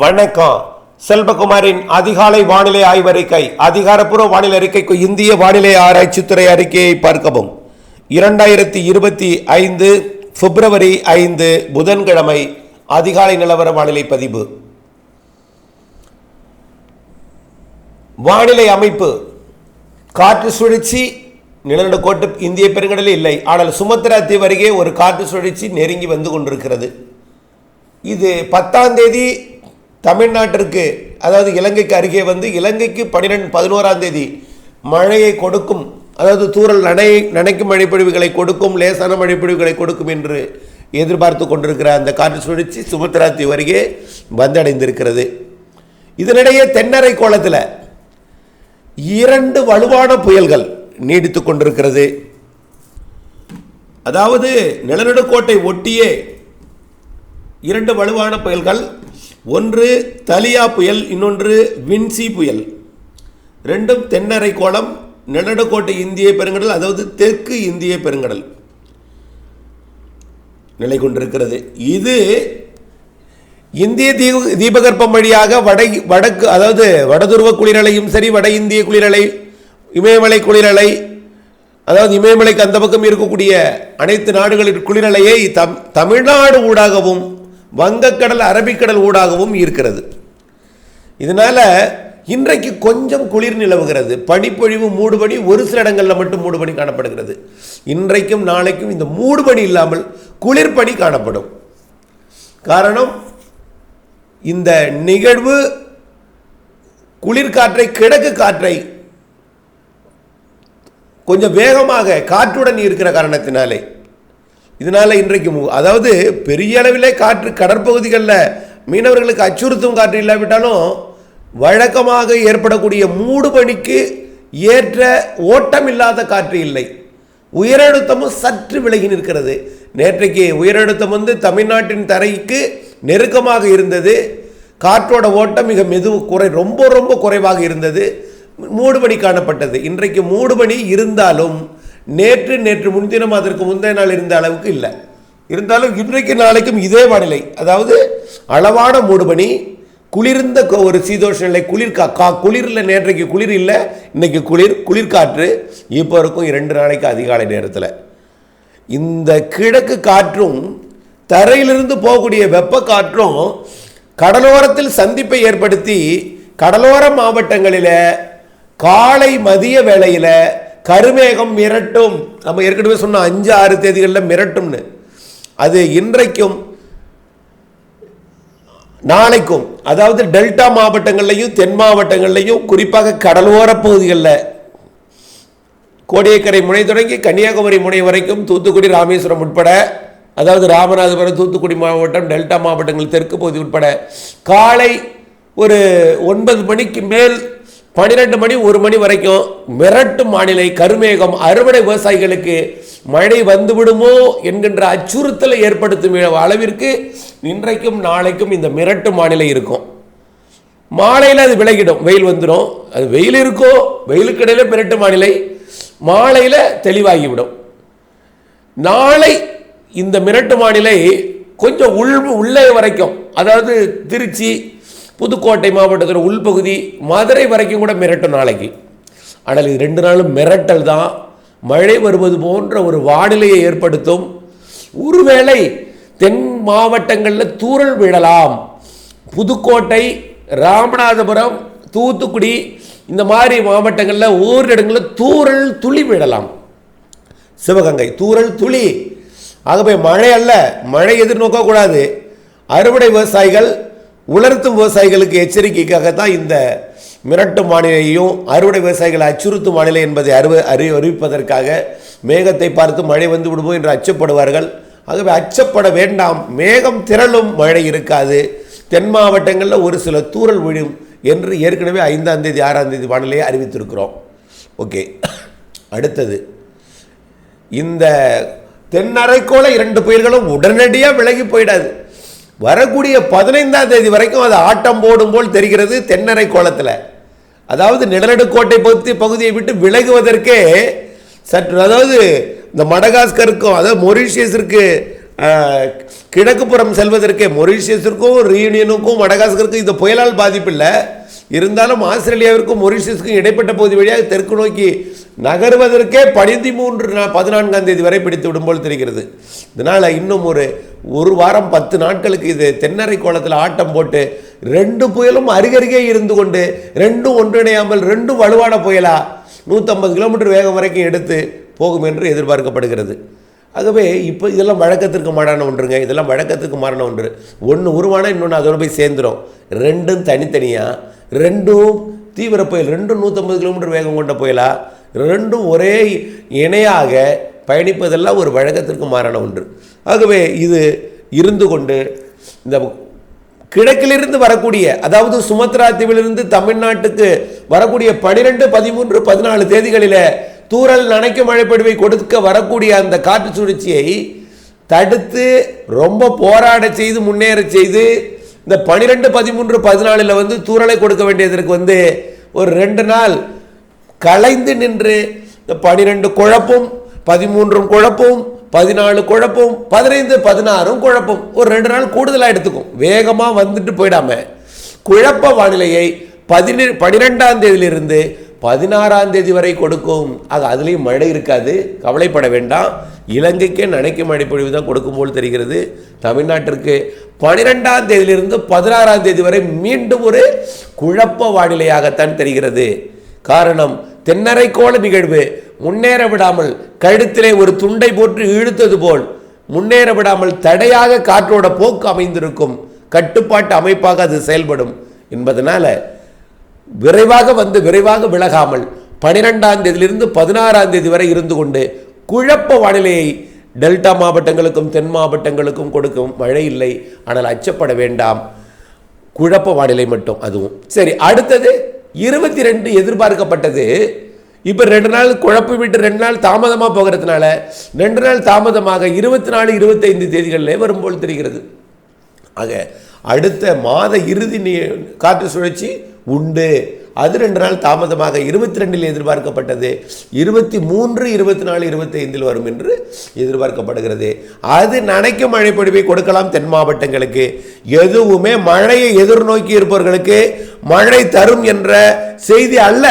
வணக்கம். செல்வகுமாரின் அதிகாலை வானிலை ஆய்வறிக்கை அதிகாரப்பூர்வ வானிலை அறிக்கைக்கு இந்திய வானிலை ஆராய்ச்சித்துறை அறிக்கையை பார்க்கவும். இரண்டாயிரத்தி இருபத்தி ஐந்து பிப்ரவரி ஐந்து புதன்கிழமை அதிகாலை நிலவர வானிலை பதிவு. வானிலை அமைப்பு. காற்று சுழற்சி நிலநடுக்கோட்டு இந்திய பெருங்கடலில் இல்லை. ஆனால் சுமத்ரா தீவு அருகே ஒரு காற்று சுழற்சி நெருங்கி வந்து கொண்டிருக்கிறது. இது பத்தாம் தேதி தமிழ்நாட்டிற்கு அதாவது இலங்கைக்கு அருகே வந்து இலங்கைக்கு பன்னிரெண்டு பதினோராம் தேதி மழையை கொடுக்கும் அதாவது தூறல் நனை நனைக்கும் மழைப்பொழிவுகளை கொடுக்கும் லேசான மழைப்பொழிவுகளை கொடுக்கும் என்று எதிர்பார்த்து கொண்டிருக்கிற அந்த காற்று சுழற்சி சுமத்ரா தீவு அருகே வந்தடைந்திருக்கிறது. இதனிடையே தென்னரை கோலத்தில் இரண்டு வலுவான புயல்கள் நீடித்து கொண்டிருக்கிறது. அதாவது நிலநடுக்கோட்டை ஒட்டியே இரண்டு வலுவான புயல்கள் ஒன்று தலியா புயல் இன்னொன்று வின்சி புயல். ரெண்டும் தென்னரை கோளம் நிலநடுக்கோட்டை இந்திய பெருங்கடல் அதாவது தெற்கு இந்திய பெருங்கடல் நிலை கொண்டிருக்கிறது. இது இந்திய தீப தீபகற்பம் வழியாக வட வடக்கு அதாவது வடதுருவ குளிரலையும் சரி வட இந்திய குளிரலை இமயமலை குளிரலை அதாவது இமயமலைக்கு அந்த பக்கம் இருக்கக்கூடிய அனைத்து நாடுகளின் குளிரலையை தம் தமிழ்நாடு ஊடாகவும் வங்கக்கடல் அரபிக்கடல் ஊடாகவும் இருக்கிறது. இதனால் இன்றைக்கு கொஞ்சம் குளிர் நிலவுகிறது. பனிப்பொழிவு மூடுபனி ஒரு சில இடங்களில் மட்டும் மூடுபனி காணப்படுகிறது. இன்றைக்கும் நாளைக்கும் இந்த மூடுபனி இல்லாமல் குளிர்பனி காணப்படும். காரணம் இந்த நிகழ்வு குளிர்காற்றை கிழக்கு காற்றை கொஞ்சம் வேகமாக காற்றுடன் இருக்கிற காரணத்தினாலே இதனால் இன்றைக்கு மு- அதாவது பெரிய அளவிலே காற்று கடற்பகுதிகளில் மீனவர்களுக்கு அச்சுறுத்தும் காற்று இல்லாவிட்டாலும் வழக்கமாக ஏற்படக்கூடிய மூடு பணிக்கு ஏற்ற ஓட்டம் இல்லாத காற்று இல்லை. உயரழுத்தமும் சற்று விலகி நிற்கிறது. நேற்றைக்கு உயரழுத்தம் வந்து தமிழ்நாட்டின் தரைக்கு நெருக்கமாக இருந்தது. காற்றோட ஓட்டம் மிக மெது குறை ரொம்ப ரொம்ப குறைவாக இருந்தது. மூடுபணி காணப்பட்டது. இன்றைக்கு மூடுபணி இருந்தாலும் நேற்று நேற்று முன்தினம் அதற்கு முந்தைய நாள் இருந்த அளவுக்கு இல்லை. இருந்தாலும் இன்றைக்கு நாளைக்கும் இதே வானிலை அதாவது அளவான மூடுபனி குளிர்ந்த ஒரு சீதோஷ நிலை குளிர் கா கா குளிரில் நேற்றைக்கு குளிர் இல்லை இன்னைக்கு குளிர் குளிர்காற்று இப்போ இருக்கும் இரண்டு நாளைக்கு அதிகாலை நேரத்தில். இந்த கிழக்கு காற்றும் தரையிலிருந்து போகக்கூடிய வெப்ப காற்றும் கடலோரத்தில் சந்திப்பை ஏற்படுத்தி கடலோர மாவட்டங்களில் காலை மதிய வேளையில் கருமேகம் மிரட்டும். நம்ம ஏற்கனவே சொன்ன அஞ்சு ஆறு தேதிகளில் மிரட்டும்னு. அது இன்றைக்கும் நாளைக்கும் அதாவது டெல்டா மாவட்டங்கள்லையும் தென் மாவட்டங்கள்லையும் குறிப்பாக கடலோர பகுதிகளில் கோடியக்கரை முனை தொடங்கி கன்னியாகுமரி முனை வரைக்கும் தூத்துக்குடி ராமேஸ்வரம் உட்பட அதாவது ராமநாதபுரம் தூத்துக்குடி மாவட்டம் டெல்டா மாவட்டங்கள் தெற்கு பகுதி உட்பட காலை ஒரு ஒன்பது மணிக்கு மேல் பன்னிரெண்டு மணி ஒரு மணி வரைக்கும் மிரட்டும் வானிலை கருமேகம் அறுவடை விவசாயிகளுக்கு மழை வந்துவிடுமோ என்கின்ற அச்சுறுத்தலை ஏற்படுத்தும் அளவிற்கு இன்றைக்கும் நாளைக்கும் இந்த மிரட்டும் வானிலை இருக்கும். மாலையில் அது விலகிடும். வெயில் வந்துடும். அது வெயில் இருக்கோ வெயிலுக்கு இடையில மிரட்டும் வானிலை மாலையில் தெளிவாகிவிடும். நாளை இந்த மிரட்டு வானிலை கொஞ்சம் உள் உள்ளே வரைக்கும் அதாவது திருச்சி புதுக்கோட்டை மாவட்டத்தில் உள்பகுதி மதுரை வரைக்கும் கூட மிரட்டும் நாளைக்கு. ஆனால் இது ரெண்டு நாளும் மிரட்டல் தான். மழை வருவது போன்ற ஒரு வானிலையை ஏற்படுத்தும். ஒருவேளை தென் மாவட்டங்களில் தூறல் விழலாம். புதுக்கோட்டை ராமநாதபுரம் தூத்துக்குடி இந்த மாதிரி மாவட்டங்களில் ஓரிரு இடங்களில் தூறல் துளி விழலாம் சிவகங்கை தூரல் துளி. ஆகவே மழை அல்ல மழை எதிர்நோக்கக்கூடாது. அறுவடை விவசாயிகள் உலர்த்தும் விவசாயிகளுக்கு எச்சரிக்கைக்காக தான் இந்த மிரட்டும் வானிலையும் அறுவடை விவசாயிகளை அச்சுறுத்தும் வானிலை என்பதை அறிவு அறி அறிவிப்பதற்காக மேகத்தை பார்த்து மழை வந்து விடுமோ என்று அச்சப்படுவார்கள். ஆகவே அச்சப்பட வேண்டாம். மேகம் திரளும் மழை இருக்காது. தென் மாவட்டங்களில் ஒரு சில தூறல் விழும் என்று ஏற்கனவே ஐந்தாம் தேதி ஆறாம் தேதி வானிலையை அறிவித்திருக்கிறோம். ஓகே. அடுத்தது. இந்த தென்னரைக்கோள இரண்டு புயல்களும் உடனடியாக விலகி போயிடாது. வரக்கூடிய பதினைந்தாம் தேதி வரைக்கும் அது ஆட்டம் போடும் போல் தெரிகிறது தென்னரை கோலத்தில். அதாவது நிழலடுக்கோட்டை பகுதி பகுதியை விட்டு விலகுவதற்கே சற்று அதாவது இந்த மடகாஸ்கருக்கும் அதாவது மொரீஷியஸிற்கு கிழக்கு கிழக்குப்புறம் செல்வதற்கே மொரீஷியஸிற்கும் ரீயூனியனுக்கும் மடகாஸ்கருக்கும் இந்த புயலால் பாதிப்பில்லை. இருந்தாலும் ஆஸ்திரேலியாவிற்கும் மொரிஷியஸுக்கும் இடைப்பட்ட பகுதி வழியாக தெற்கு நோக்கி நகர்வதற்கே பதிமூன்று நா- பதினான்காம் தேதி வரை பிடித்து விடும் போல் தெரிகிறது. இதனால் இன்னும் ஒரு ஒரு வாரம் பத்து நாட்களுக்கு இது தென்னரை கோலத்தில் ஆட்டம் போட்டு ரெண்டு புயலும் அருகருகே இருந்து கொண்டு ரெண்டும் ஒன்றிணையாமல் ரெண்டும் வலுவான புயலா நூற்றம்பது கிலோமீட்டர் வேகம் வரைக்கும் எடுத்து போகும் என்று எதிர்பார்க்கப்படுகிறது. ஆகவே இப்போ இதெல்லாம் வழக்கத்திற்கு மாறான ஒன்றுங்க. இதெல்லாம் வழக்கத்துக்கு மாறான ஒன்று. ஒன்று உருவானா இன்னொன்று அதோட போய் சேர்ந்துடும் ரெண்டும் தனித்தனியாக ரெண்டும் தீவிர புயல். ரெண்டும் நூற்றம்பது கிலோமீட்டர் வேகம் கொண்ட புயலா? ரெண்டும் ஒரே இணையாக பயணிப்பதெல்லாம் ஒரு வழக்கத்திற்கு மாறான ஒன்று. ஆகவே இது இருந்து கொண்டு இந்த கிழக்கிலிருந்து வரக்கூடிய அதாவது சுமத்ரா தீவிலிருந்து தமிழ்நாட்டுக்கு வரக்கூடிய பனிரெண்டு பதிமூன்று பதினாலு தேதிகளில் தூறல் நனைக்க மழைப்படுவை கொடுக்க வரக்கூடிய அந்த காற்று சுழற்சியை தடுத்து ரொம்ப போராட செய்து முன்னேற செய்து இந்த பனிரெண்டு பதிமூன்று பதினாலில் வந்து தூறலை கொடுக்க வேண்டியதற்கு வந்து ஒரு ரெண்டு நாள் கலைந்து நின்று இந்த பனிரெண்டு குழப்பும் பதிமூன்றும் குழப்பும் பதினாலு குழப்பம் பதினைந்து பதினாறும் குழப்பம் ஒரு ரெண்டு நாள் கூடுதலாக எடுத்துக்கும். வேகமாக வந்துட்டு போயிடாம குழப்ப வானிலையை பதினெ பனிரெண்டாம் தேதியிலிருந்து பதினாறாம் தேதி வரை கொடுக்கும். ஆக அதுலேயும் மழை இருக்காது. கவலைப்பட வேண்டாம். இலங்கைக்கே நனைக்கும் மழை பொழிவு தான் கொடுக்கும் போல் தெரிகிறது. தமிழ்நாட்டிற்கு பனிரெண்டாம் தேதியிலிருந்து பதினாறாம் தேதி வரை மீண்டும் ஒரு குழப்ப வானிலையாகத்தான் தெரிகிறது. காரணம் தென்னரைக்கோள நிகழ்வு. முன்னேற விடாமல் கழுத்திலே ஒரு துண்டை போட்டு இழுத்தது போல். முன்னேற விடாமல் தடையாக காற்றோட போக்கு அமைந்திருக்கும். கட்டுப்பாட்டு அமைப்பாக அது செயல்படும். என்பதனால விரைவாக வந்து விரைவாக விலகாமல் பனிரெண்டாம் தேதியிலிருந்து பதினாறாம் தேதி வரை இருந்து கொண்டு குழப்ப வானிலையை டெல்டா மாவட்டங்களுக்கும் தென் மாவட்டங்களுக்கும் கொடுக்கும் மழை இல்லை. ஆனால் அச்சப்பட வேண்டாம். குழப்ப வானிலை மட்டும் அதுவும். சரி அடுத்தது இருபத்தி ரெண்டு எதிர்பார்க்கப்பட்டது. இப்போ ரெண்டு நாள் குழப்பி விட்டு ரெண்டு நாள் தாமதமாக போகிறதுனால ரெண்டு நாள் தாமதமாக இருபத்தி நாலு இருபத்தைந்து தேதிகளிலே வரும்போல் தெரிகிறது. ஆக அடுத்த மாத இறுதி நீ காற்று சுழற்சி உண்டு. அது ரெண்டு நாள் தாமதமாக இருபத்தி ரெண்டில் எதிர்பார்க்கப்பட்டது. இருபத்தி மூன்று இருபத்தி நாலு இருபத்தி ஐந்தில் வரும் என்று எதிர்பார்க்கப்படுகிறது. அது நனைக்கும் மழை பொழிவை கொடுக்கலாம் தென் மாவட்டங்களுக்கு. எதுவுமே மழையை எதிர்நோக்கி இருப்பவர்களுக்கு மழை தரும் என்ற செய்தி அல்ல.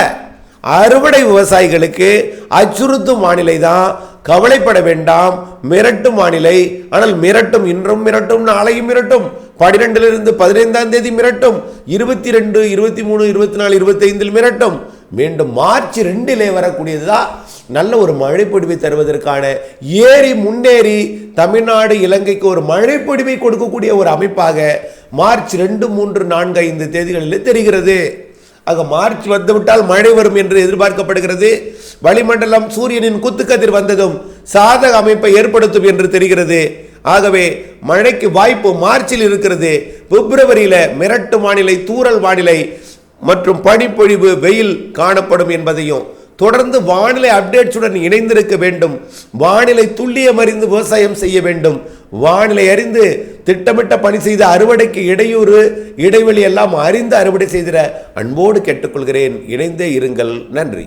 அறுவடை விவசாயிகளுக்கு அச்சுறுத்தும் வானிலை தான் கவலைப்பட வேண்டாம். மிரட்டும் வானிலை. ஆனால் மிரட்டும் இன்றும் மிரட்டும் நாளையும் மிரட்டும். பனிரெண்டிலிருந்து பதினைந்தாம் தேதி மிரட்டும். இருபத்தி ரெண்டு இருபத்தி மூணு இருபத்தி நாலு இருபத்தைந்தில் மிரட்டும். மீண்டும் மார்ச் ரெண்டிலே வரக்கூடியதுதான் நல்ல ஒரு மழைப்பொடிவை தருவதற்கான ஏறி முன்னேறி தமிழ்நாடு இலங்கைக்கு ஒரு மழைப்பொடிவை கொடுக்கக்கூடிய ஒரு அமைப்பாக மார்ச் ரெண்டு மூன்று நான்கு ஐந்து தேதிகளில் தெரிகிறது. ஆக மார்ச் வந்துவிட்டால் மழை வரும் என்று எதிர்பார்க்கப்படுகிறது. வளிமண்டலம் சூரியனின் குத்துக்கதிர் வந்ததும் சாதக அமைப்பை ஏற்படுத்தும் என்று தெரிகிறது. ஆகவே மழைக்கு வாய்ப்பு மார்ச்சில் இருக்கிறது. பிப்ரவரியில் மிரட்டு வானிலை தூறல் வானிலை மற்றும் பனிப்பொழிவு வெயில் காணப்படும் என்பதையும் தொடர்ந்து வானிலை அப்டேட்ஸுடன் இணைந்திருக்க வேண்டும். வானிலை துல்லியம் அறிந்து விவசாயம் செய்ய வேண்டும். வானிலை அறிந்து திட்டமிட்ட பணி செய்த அறுவடைக்கு இடையூறு இடைவெளி எல்லாம் அறிந்து அறுவடை செய்திட அன்போடு கேட்டுக்கொள்கிறேன். இணைந்தே இருங்கள். நன்றி.